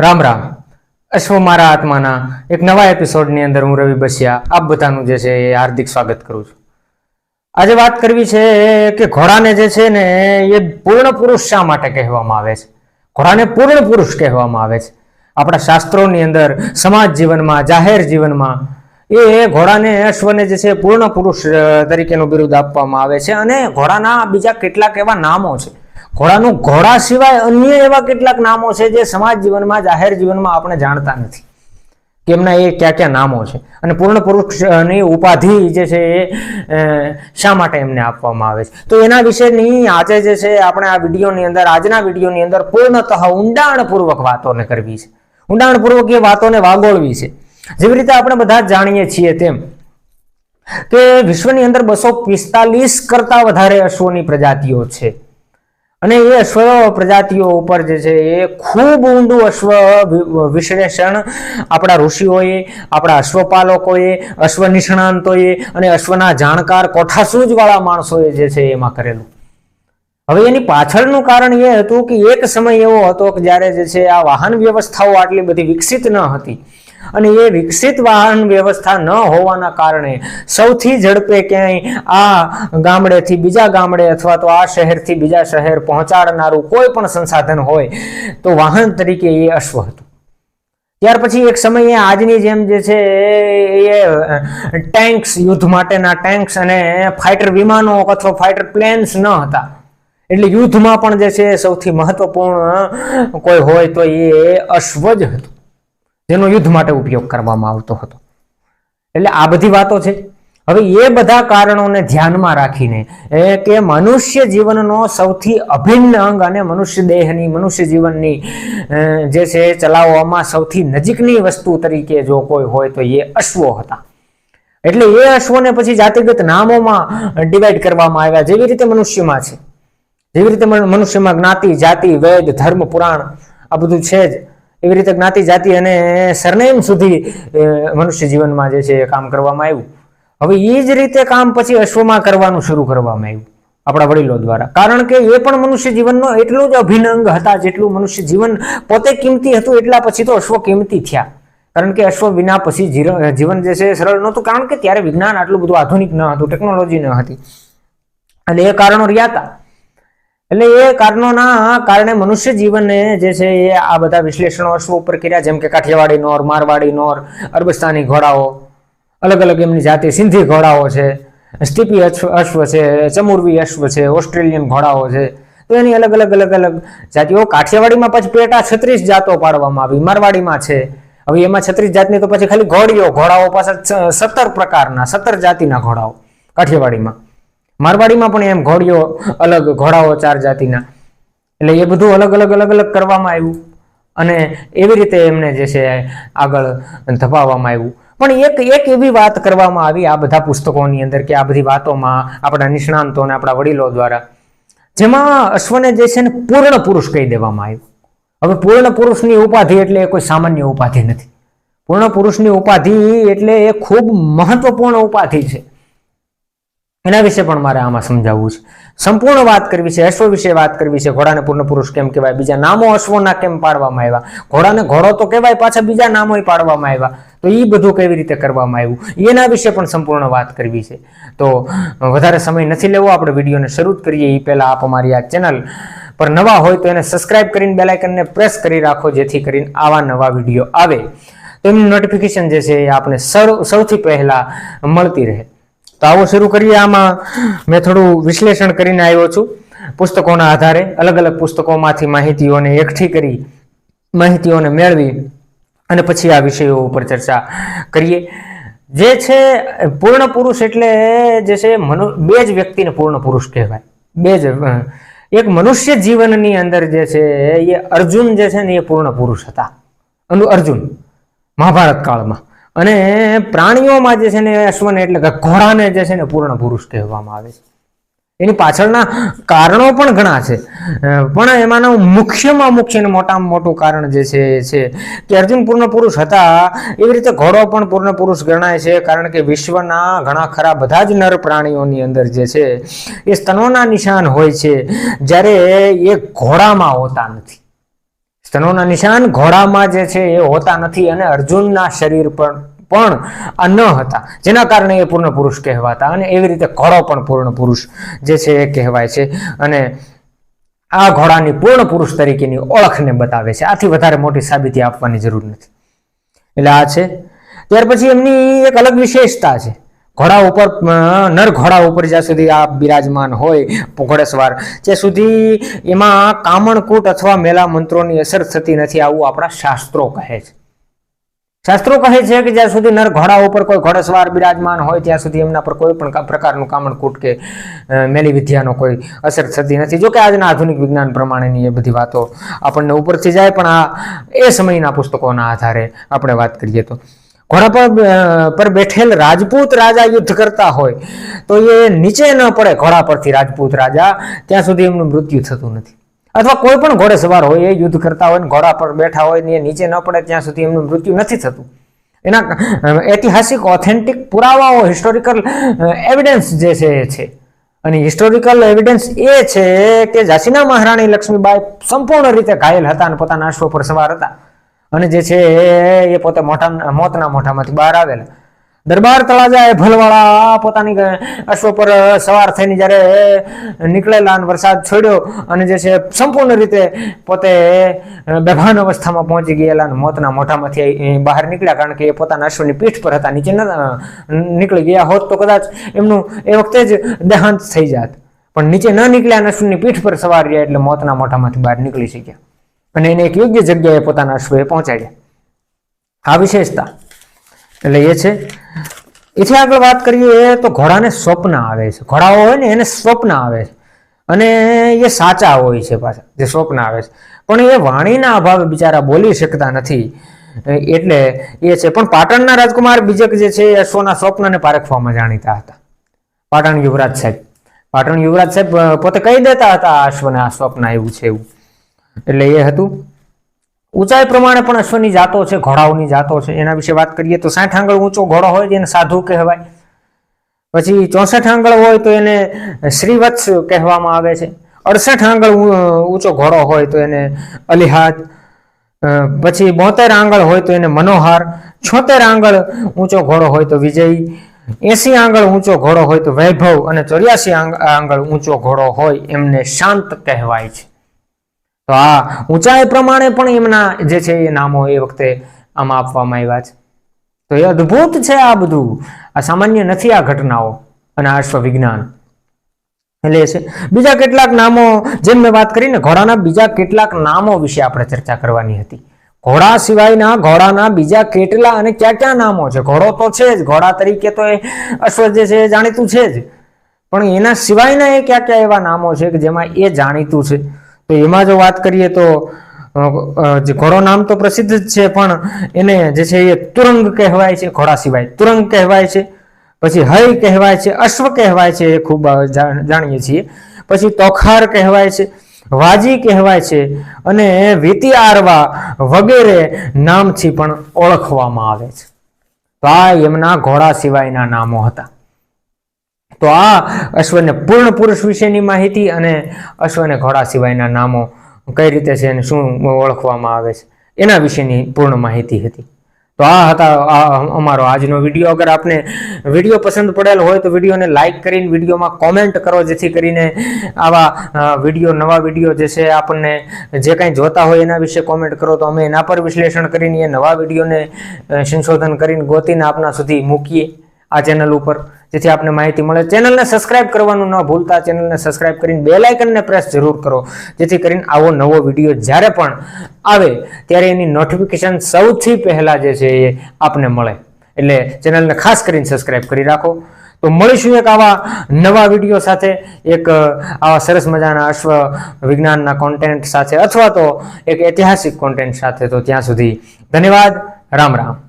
રામ રામ. અશ્વ મારા આત્માના એક નવા એપિસોડની અંદર હું રવિ બસિયા. આપ બધાનું જે છે એ હાર્દિક સ્વાગત કરું છું. આજે વાત કરવી છે કે ઘોડાને જે છે ને એ પૂર્ણ પુરુષ શા માટે કહેવામાં આવે છે? ઘોડાને પૂર્ણ પુરુષ કહેવામાં આવે છે. આપણા શાસ્ત્રોની અંદર, સમાજ જીવનમાં, જાહેર જીવનમાં એ ઘોડાને અશ્વને જે છે પૂર્ણ પુરુષ તરીકેનું બિરુદ આપવામાં આવે છે અને ઘોડાના બીજા કેટલાક એવા નામો છે. ઘોડાનું ઘોડા સિવાય અન્ય એવા કેટલાક નામો છે જે સમાજ જીવનમાં, જાહેર જીવનમાં આપણે જાણતા નથી. કે એમના એ કયા કયા નામો છે. અને પૂર્ણ પુરુષની ઉપાધિ જે છે એ શા માટે એમને આપવામાં આવે છે? તો એના વિશેની આજે જે છે આપણે આ વિડીયોની અંદર, આજના વિડીયોની અંદર પૂર્ણતઃ ઊંડાણપૂર્વક વાતોને કરવી છે. ઊંડાણપૂર્વક એ વાતોને વાગોળવી છે. જેવી રીતે આપણે બધા જાણીએ છીએ તેમ કે વિશ્વની અંદર બસો પિસ્તાલીસ કરતા વધારે અશ્વોની પ્રજાતિઓ છે. અને એ અશ્વ પ્રજાતિઓ ઉપર જે છે એ ખૂબ ઊંડું અશ્વ વિશ્લેષણ આપણા ઋષિઓએ, આપણા અશ્વપાલકોએ, અશ્વ નિષ્ણાંતોએ અને અશ્વના જાણકાર કોઠાસૂજવાળા માણસોએ જે છે એમાં કરેલું. હવે એની પાછળનું કારણ એ હતું કે એક સમય એવો હતો કે જ્યારે જે છે આ વાહન વ્યવસ્થાઓ આટલી બધી વિકસિત ન હતી. અને એ વિકસિત વાહન વ્યવસ્થા ન હોવાના કારણે સૌથી ઝડપે ક્યાંય આ ગામડેથી બીજા ગામડે અથવા તો આ શહેરથી બીજા શહેર પહોંચાડનારું કોઈ પણ સંસાધન હોય તો વાહન તરીકે એ અશ્વ હતું. ત્યાર પછી એક સમયે આજની જેમ જે છે એ ટેન્ક્સ યુદ્ધ માટેના ટેન્ક્સ અને ફાઇટર વિમાનો અથવા ફાઇટર પ્લેન્સ ન હતા. એટલે યુદ્ધમાં પણ જે છે સૌથી મહત્વપૂર્ણ કોઈ હોય તો એ અશ્વ જ હતું. જેનો યુદ્ધ માટે ઉપયોગ કરવામાં આવતો હતો. એટલે આ બધી વાતો છે. હવે એ બધા કારણોને ધ્યાનમાં રાખીને, એ કે મનુષ્ય જીવનનો સૌથી અભિન્ન અંગ અને મનુષ્ય દેહની, મનુષ્ય જીવનની જે છે ચલાવવામાં સૌથી નજીકની વસ્તુ તરીકે જો કોઈ હોય તો એ અશ્વો હતા. એટલે એ અશ્વોને પછી જાતિગત નામોમાં ડિવાઈડ કરવામાં આવ્યા. જેવી રીતે મનુષ્યમાં છે. જેવી રીતે મનુષ્યમાં જ્ઞાતિ, જાતિ, વેદ, ધર્મ, પુરાણ આ બધું છે જ. એવી રીતે જ્ઞાતિ, જાતિ અને સરનેમ સુધી મનુષ્ય જીવનમાં જે છે એ કામ કરવામાં આવ્યું. હવે એ જ રીતે કામ પછી અશ્વમાં કરવાનું શરૂ કરવામાં આવ્યું, આપણા વડીલો દ્વારા. કારણ કે એ પણ મનુષ્ય જીવનનો એટલું જ અભિનંગ હતા જેટલું મનુષ્ય જીવન પોતે કિંમતી હતું એટલા પછી તો અશ્વ કિંમતી થયા. કારણ કે અશ્વ વિના પછી જીવન જે છે સરળ નહોતું, કારણ કે ત્યારે વિજ્ઞાન આટલું બધું આધુનિક ન હતું, ટેકનોલોજી ન હતી. અને એ કારણો રહ્યા હતા. એટલે એ કારણોના કારણે મનુષ્ય જીવનને જે છે એ આ બધા વિશ્લેષણો અશ્વ ઉપર કર્યા, જેમ કે કાઠિયાવાડી નોર, મારવાડી નોર, અરબસ્તાની ઘોડાઓ, અલગ અલગ એમની જાતિ, સિંધી ઘોડાઓ છે, સ્ટીપી અશ્વ છે, ચમુરવી અશ્વ છે, ઓસ્ટ્રેલિયન ઘોડાઓ છે. તો એની અલગ અલગ અલગ અલગ જાતિઓ કાઠિયાવાડીમાં પછી પેટા છત્રીસ જાતો પાડવામાં આવી, મારવાડીમાં છે. હવે એમાં છત્રીસ જાતની તો પછી ખાલી ઘોડીઓ, ઘોડાઓ પાસે સત્તર પ્રકારના, સત્તર જાતિના ઘોડાઓ કાઠિયાવાડીમાં. મારવાડીમાં પણ એમ ઘોડીઓ અલગ, ઘોડાઓ ચાર જાતિના. એટલે એ બધું અલગ અલગ અલગ અલગ કરવામાં આવ્યું. અને એવી રીતે એમને જે છે આગળ ધપાવવામાં આવ્યું. પણ એક એક એવી વાત કરવામાં આવી આ બધા પુસ્તકોની અંદર કે આ બધી વાતોમાં આપણા નિષ્ણાંતો અને આપણા વડીલો દ્વારા, જેમાં અશ્વને જે છે ને પૂર્ણ પુરુષ કહી દેવામાં આવ્યું. હવે પૂર્ણ પુરુષની ઉપાધિ એટલે કોઈ સામાન્ય ઉપાધિ નથી. પૂર્ણ પુરુષની ઉપાધિ એટલે એ ખૂબ મહત્વપૂર્ણ ઉપાધિ છે. એના વિશે પણ મારે આમાં સમજાવવું છે. સંપૂર્ણ વાત કરવી છે, અશ્વ વિશે વાત કરવી છે, ઘોડાને પૂર્ણ પુરુષ કેમ કહેવાય? બીજા નામો અશ્વના કેમ પાડવામાં આવ્યા? ઘોડાને ઘોડો તો કહેવાય, પાછા બીજા નામો પાડવામાં આવ્યા. તો એ બધું કેવી રીતે કરવામાં આવ્યું? એના વિશે પણ સંપૂર્ણ વાત કરવી છે. તો વધારે સમય નથી લેવો, આપણે વિડીયોને શરૂ જ કરીએ. એ પહેલાં આપ અમારી આ ચેનલ પર નવા હોય તો એને સબસ્ક્રાઇબ કરીને બેલાઇકનને પ્રેસ કરી રાખો, જેથી કરીને આવા નવા વીડિયો આવે. તો એમની નોટિફિકેશન જે છે એ આપણે સૌથી પહેલાં મળતી રહે. તો આવો શરૂ કરીએ. આમાં મેં થોડું વિશ્લેષણ કરીને આવ્યો છું પુસ્તકોના આધારે. અલગ અલગ પુસ્તકોમાંથી માહિતીઓને એકઠી કરી માહિતીઓને મેળવી અને પછી આ વિષયો ઉપર ચર્ચા કરીએ. જે છે પૂર્ણ પુરુષ એટલે જે છે મનુ, બે જ વ્યક્તિને પૂર્ણ પુરુષ કહેવાય. બે જ એક મનુષ્ય જીવનની અંદર જે છે એ અર્જુન જે છે ને એ પૂર્ણ પુરુષ હતા. અનુ અર્જુન, મહાભારત કાળમાં. અને પ્રાણીઓમાં જે છે ને અશ્વને એટલે કે ઘોડાને જે છે ને પૂર્ણ પુરુષ કહેવામાં આવે છે. એની પાછળના કારણો પણ ઘણા છે. પણ એમાંનું મુખ્યમાં મુખ્ય અને મોટામાં મોટું કારણ જે છે એ છે કે અર્જુન પૂર્ણ પુરુષ હતા, એવી રીતે ઘોડો પણ પૂર્ણ પુરુષ ગણાય છે, કારણ કે વિશ્વના ઘણા ખરા બધા જ નર પ્રાણીઓની અંદર જે છે એ સ્તનોના નિશાન હોય છે, જ્યારે એ ઘોડામાં હોતા નથી. સ્તનોના નિશાન ઘોડામાં જે છે એ હોતા નથી અને અર્જુનના શરીર પર પણ આ ન હતા. જેના કારણે એ પૂર્ણ પુરુષ કહેવાતા અને એવી રીતે ઘોડો પણ પૂર્ણ પુરુષ જે છે એ કહેવાય છે. અને આ ઘોડાની પૂર્ણ પુરુષ તરીકેની ઓળખને બતાવે છે. આથી વધારે મોટી સાબિતી આપવાની જરૂર નથી. એટલે આ છે. ત્યાર પછી એમની એક અલગ વિશેષતા છે. ઘોડા ઉપર નર ઘોડા ઉપર જ્યાં સુધી આ બિરાજમાન હોય ઘોડેસવાર ત્યાં સુધી એમાં કામણકૂટ અથવા મેલા મંત્રોની અસર થતી નથી, આવું આપણા શાસ્ત્રો કહે છે. શાસ્ત્રો કહે છે કે જ્યાં સુધી નર ઘોડા ઉપર કોઈ ઘોડેસવાર બિરાજમાન હોય, ત્યાં સુધી એમના પર કોઈ પણ પ્રકારનું કામણકૂટ કે મેલી વિદ્યાનો કોઈ અસર થતી નથી. જો કે આજના આધુનિક વિજ્ઞાન પ્રમાણેની એ બધી વાતો આપણને ઉપરથી જાય, પણ આ એ સમયના પુસ્તકોના આધારે આપણે વાત કરીએ તો. ઘોડા પર પર બેઠેલ રાજપૂત રાજા યુદ્ધ કરતા હોય, તો એ નીચે ન પડે ઘોડા પરથી રાજપૂત રાજા, ત્યાં સુધી એમનું મૃત્યુ થતું નથી. અથવા કોઈ પણ ઘોડે સવાર હોય, એ યુદ્ધ કરતા હોય ને ઘોડા પર બેઠા હોય ને એ નીચે ન પડે, ત્યાં સુધી એમનું મૃત્યુ નથી થતું. એના ઐતિહાસિક ઓથેન્ટિક પુરાવાઓ હિસ્ટોરિકલ એવિડન્સ જે છે એ છે. અને હિસ્ટોરિકલ એવિડન્સ એ છે કે ઝાંસીના મહારાણી લક્ષ્મીબાઈ સંપૂર્ણ રીતે ઘાયલ હતા અને પોતાના અશ્વ પર સવાર હતા. અને જે છે એ- પોતે મોટા, મોતના મોઢામાંથી બહાર આવેલા. દરબાર તળાજા એ ભલવાળા પોતાની અશ્વ પર સવાર થઈને જ્યારે નીકળેલા અને વરસાદ છોડ્યો અને જે છે સંપૂર્ણ રીતે પોતે બેભાન અવસ્થામાં પહોંચી ગયેલા અને મોતના મોઢામાંથી બહાર નીકળ્યા કારણ કે એ પોતાના અશ્વની પીઠ પર હતા, નીચે ન નીકળી ગયા હોત તો કદાચ એમનું એ વખતે જ દેહાંત થઈ જાત. પણ નીચે ન નીકળ્યા અને અશ્વની પીઠ પર સવાર રહ્યા એટલે મોતના મોઢામાંથી બહાર નીકળી શક્યા. અને એને એક યોગ્ય જગ્યાએ પોતાના અશ્વએ પહોંચાડ્યા. આ વિશેષતા એટલે એ છે. એથી આગળ વાત કરીએ તો ઘોડાને સ્વપ્ન આવે છે. ઘોડાઓ હોય ને એને સ્વપ્ન આવે છે. અને એ સાચા હોય છે પાછા, જે સ્વપ્ન આવે છે. પણ એ વાણીના અભાવે બિચારા બોલી શકતા નથી. એટલે એ છે. પણ પાટણના રાજકુમાર બીજક જે છે એ અશ્વના સ્વપ્નને પારખવામાં જાણીતા હતા. પાટણ યુવરાજ સાહેબ. પાટણ યુવરાજ સાહેબ પોતે કહી દેતા હતા આ અશ્વને આ સ્વપ્ન આવ્યું છે એવું. એટલે એ હતું. ઊંચાઈ પ્રમાણે પણ અશ્વની જાતો છે, ઘોડાઓની જાતો છે. એના વિશે વાત કરીએ તો સાઠ આંગળ ઊંચો ઘોડો હોય એને સાધુ કહેવાય. પછી ચોસઠ આંગળ હોય તો એને શ્રીવત્સ કહેવામાં આવે છે. અડસઠ આંગળ ઊંચો ઘોડો હોય તો એને અલિહાદ. પછી બોતેર આંગળ હોય તો એને મનોહાર. છોતેર આંગળ ઊંચો ઘોડો હોય તો વિજયી. એસી આંગળ ઊંચો ઘોડો હોય તો વૈભવ. અને ચોર્યાસી આંગળ ઊંચો ઘોડો હોય એમને શાંત કહેવાય છે. તો આ ઊંચાઈ પ્રમાણે પણ એમના જે છે એ નામો એ વખતે આમાં આપવામાં આવ્યા છે. તો એ અદ્ભુત છે આ બધું. આ સામાન્ય નથી આ ઘટનાઓ અને આ વિજ્ઞાન એટલે છે, બીજા કેટલાક નામો, જેમ મેં વાત કરીને ઘોડાના બીજા કેટલાક નામો વિશે આપણે ચર્ચા કરવાની હતી. ઘોડા સિવાયના ઘોડાના બીજા કેટલા અને ક્યાં ક્યાં નામો છે? ઘોડો તો છે જ, ઘોડા તરીકે તો એ અશ્વ જે છે એ જાણીતું છે જ. પણ એના સિવાયના એ ક્યાં ક્યાં એવા નામો છે કે જેમાં એ જાણીતું છે? તો એમાં જો વાત કરીએ તો જે ઘોડો નામ તો પ્રસિદ્ધ જ છે, પણ એને જે છે એ તુરંગ કહેવાય છે, ઘોડા સિવાય તુરંગ કહેવાય છે, પછી હય કહેવાય છે, અશ્વ કહેવાય છે એ ખૂબ જાણીએ છીએ. પછી તોખાર કહેવાય છે, વાજી કહેવાય છે, અને વીતી આરવા વગેરે નામથી પણ ઓળખવામાં આવે છે. તો આ એમના ઘોડા સિવાયના નામો હતા. તો આ અશ્વને પૂર્ણ પુરુષ વિશેની માહિતી અને અશ્વને ઘોડા સિવાયના નામો કઈ રીતે છે અને શું ઓળખવામાં આવે છે, એના વિશેની પૂર્ણ માહિતી હતી. તો આ હતા અમારો આજનો વીડિયો. અગર આપને વીડિયો પસંદ પડેલ હોય તો વિડીયોને લાઇક કરીને વિડીયોમાં કોમેન્ટ કરો, જેથી કરીને આવા વીડિયો, નવા વીડિયો જે છે આપણને જે કાંઈ જોતા હોય એના વિશે કોમેન્ટ કરો, તો અમે એના પર વિશ્લેષણ કરીને એ નવા વિડીયોને સંશોધન કરીને ગોતીને આપના સુધી મૂકીએ આ ચેનલ ઉપર. જેથી આપને માહિતી મળે. ચેનલને સબસ્ક્રાઇબ કરવાનું ન ભૂલતા. ચેનલને સબસ્ક્રાઇબ કરીને બે લાઇકનને પ્રેસ જરૂર કરો. જેથી કરીને આવો નવો વીડિયો જ્યારે પણ આવે, ત્યારે એની નોટિફિકેશન સૌથી પહેલાં જે છે એ આપને મળે. એટલે ચેનલને ખાસ કરીને સબસ્ક્રાઇબ કરી રાખો. તો મળીશું એક આવા નવા વીડિયો સાથે, એક આવા સરસ મજાના અશ્વ વિજ્ઞાનના કોન્ટેન્ટ સાથે, અથવા તો એક ઐતિહાસિક કોન્ટેન્ટ સાથે. તો ત્યાં સુધી ધન્યવાદ. રામ રામ.